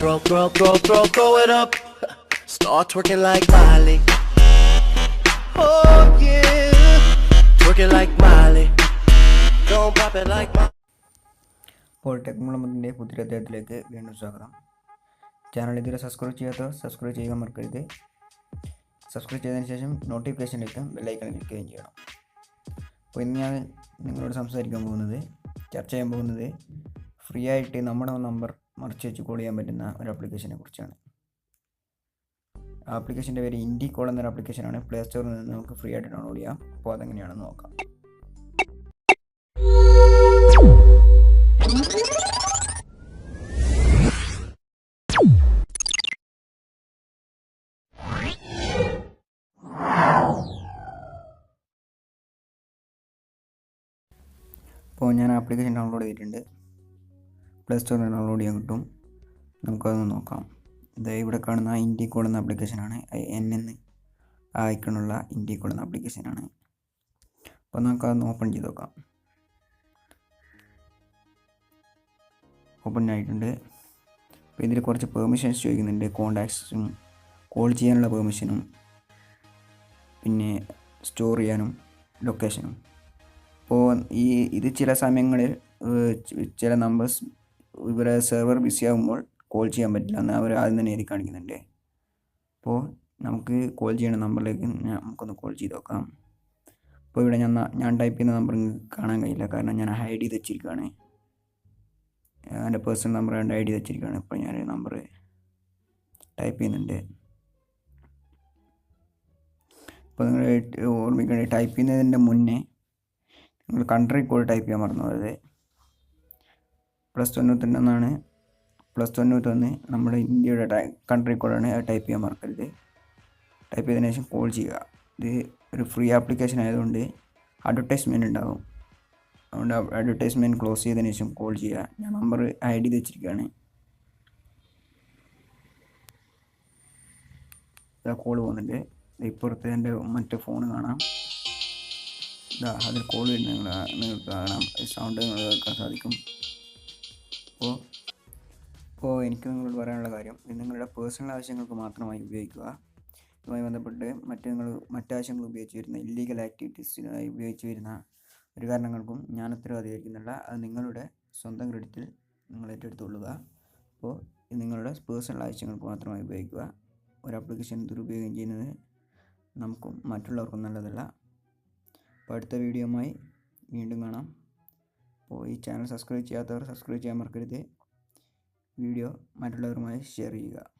Throw, throw, throw, throw, throw it up. Start twerking like Miley. Oh yeah. Twerking like Miley. Don't pop it like Miley. അപ്പോൾ tech മുളമ്പത്തിന്റെ പുതിയ അദ്ദേഹത്തിലേക്ക് വീണ്ടും സ്വാഗതം channel ഇതുവരെ subscribe ചെയ്യാത്ത സബ്സ്ക്രൈബ് ചെയ്യാൻ മറക്കരുത് സബ്സ്ക്രൈബ് ചെയ്തതിന് ശേഷം നോട്ടിഫിക്കേഷൻ എത്തും ബെല്ലൈക്കൺ ക്ലിക്കുകയും ചെയ്യണം അപ്പോൾ ഇന്ന് ഞാൻ നിങ്ങളോട് സംസാരിക്കാൻ പോകുന്നത് ചർച്ച ചെയ്യാൻ പോകുന്നത് ഫ്രീ ആയിട്ട് നമ്മുടെ നമ്പർ മറിച്ച് വെച്ച് കോൾ ചെയ്യാൻ പറ്റുന്ന ഒരു ആപ്ലിക്കേഷനെ കുറിച്ചാണ്. ആപ്ലിക്കേഷന്റെ പേര് ഇൻഡി കോൾ എന്നൊരു ആപ്ലിക്കേഷനാണ് പ്ലേ സ്റ്റോറിൽ നിന്ന് നമുക്ക് ഫ്രീ ആയിട്ട് ഡൗൺലോഡ് ചെയ്യാം. അപ്പോൾ അതെങ്ങനെയാണെന്ന് നോക്കാം. അപ്പോൾ ഞാൻ ആപ്ലിക്കേഷൻ ഡൗൺലോഡ് ചെയ്തിട്ടുണ്ട്. പ്ലേ സ്റ്റോറിൽ ഡൗൺലോഡ് ചെയ്യാൻ കിട്ടും. നമുക്കതൊന്ന് നോക്കാം. ഇത് ഇവിടെ കാണുന്ന ഇൻഡി കോൾ എന്ന ആപ്ലിക്കേഷനാണ് എൻ എന്ന് അയക്കണുള്ള ഇൻഡി കോൾ എന്ന ആപ്ലിക്കേഷനാണ് അപ്പോൾ നമുക്കതൊന്ന് ഓപ്പൺ ചെയ്ത് നോക്കാം. ഓപ്പൺ ആയിട്ടുണ്ട്. അപ്പോൾ ഇതിൽ കുറച്ച് പെർമിഷൻസ് ചോദിക്കുന്നുണ്ട്. കോണ്ടാക്ട്സും കോൾ ചെയ്യാനുള്ള പെർമിഷനും പിന്നെ സ്റ്റോർ ചെയ്യാനും ലൊക്കേഷനും അപ്പോൾ ഈ ഇത് ചില സമയങ്ങളിൽ ചില നമ്പേഴ്സ് ഇവരെ സെർവർ ബിസി ആകുമ്പോൾ കോൾ ചെയ്യാൻ പറ്റില്ല. എന്ന് അവർ ആദ്യം തന്നെ എഴുതി കാണിക്കുന്നുണ്ട്. അപ്പോൾ നമുക്ക് കോൾ ചെയ്യണ നമ്പറിലേക്ക് നമുക്കൊന്ന് കോൾ ചെയ്ത് നോക്കാം. അപ്പോൾ ഇവിടെ ഞാൻ ഞാൻ ടൈപ്പ് ചെയ്യുന്ന നമ്പർ കാണാൻ കഴിയില്ല. കാരണം ഞാൻ ഹൈഡ് ചെയ്ത് വെച്ചിരിക്കുകയാണ് എന്റെ പേഴ്സണൽ നമ്പർ കണ്ട് ഹൈഡ് ചെയ്ത് വെച്ചിരിക്കുകയാണ് ഇപ്പോൾ ഞാൻ നമ്പർ ടൈപ്പ് ചെയ്യുന്നുണ്ട്. അപ്പോൾ നിങ്ങൾ ഓർമ്മിക്കേണ്ടത് ടൈപ്പ് ചെയ്യുന്നതിന്റെ മുന്നേ നിങ്ങൾ കൺട്രി കോഡ് ടൈപ്പ് ചെയ്യാൻ മറന്നു പോയത് പ്ലസ് തൊണ്ണൂറ്റൊന്നാണ് പ്ലസ് തൊണ്ണൂറ്റൊന്ന് നമ്മുടെ ഇന്ത്യയുടെ കൺട്രി കോഡാണ് അത് ടൈപ്പ് ചെയ്യാൻ മറക്കരുത്. ടൈപ്പ് ചെയ്തതിനു ശേഷം കോൾ ചെയ്യുക. ഇത് ഒരു ഫ്രീ ആപ്ലിക്കേഷൻ ആയതുകൊണ്ട് അഡ്വർടൈസ്മെന്റ് ഉണ്ടാകും അതുകൊണ്ട് അഡ്വർടൈസ്മെന്റ് ക്ലോസ് ചെയ്തതിനു ശേഷം കോൾ ചെയ്യുക. ഞാൻ നമ്പർ ഐ ഡി വെച്ചിരിക്കുകയാണ്. ഇതാ കോൾ പോകുന്നുണ്ട്. ഇപ്പുറത്ത് എന്റെ മറ്റേ ഫോൺ കാണാം. ഇതാ അതിൽ കോൾ നിങ്ങൾ നിങ്ങൾക്ക് കാണാം. സൗണ്ട് നിങ്ങൾ കേൾക്കാൻ സാധിക്കും. അപ്പോൾ അപ്പോൾ എനിക്ക് നിങ്ങളോട് പറയാനുള്ള കാര്യം ഇത് നിങ്ങളുടെ പേഴ്സണൽ ആവശ്യങ്ങൾക്ക് മാത്രമായി ഉപയോഗിക്കുക. ഇതുമായി ബന്ധപ്പെട്ട് മറ്റ് നിങ്ങൾ മറ്റാവശ്യങ്ങൾ ഉപയോഗിച്ച് വരുന്ന ഇല്ലീഗൽ ആക്ടിവിറ്റീസിനായി ഉപയോഗിച്ച് വരുന്ന ഒരു കാരണങ്ങൾക്കും ഞാൻ ഉത്തരവാദിയായിരിക്കുന്നില്ല. അത് നിങ്ങളുടെ സ്വന്തം ക്രെഡിറ്റിൽ നിങ്ങൾ ഏറ്റെടുത്തുകൊള്ളുക. അപ്പോൾ ഇത് നിങ്ങളുടെ പേഴ്സണൽ ആവശ്യങ്ങൾക്ക് മാത്രമായി ഉപയോഗിക്കുക. ഒരു ആപ്ലിക്കേഷൻ ദുരുപയോഗം ചെയ്യുന്നത് നമുക്കും മറ്റുള്ളവർക്കും നല്ലതല്ല. അപ്പോൾ അടുത്ത വീഡിയോയുമായി വീണ്ടും കാണാം. ഈ ചാനൽ സബ്സ്ക്രൈബ് ചെയ്യാത്തവർ സബ്സ്ക്രൈബ് ചെയ്യാൻ മറക്കരുത്. വീഡിയോ മറ്റുള്ളവരുമായി ഷെയർ ചെയ്യുക.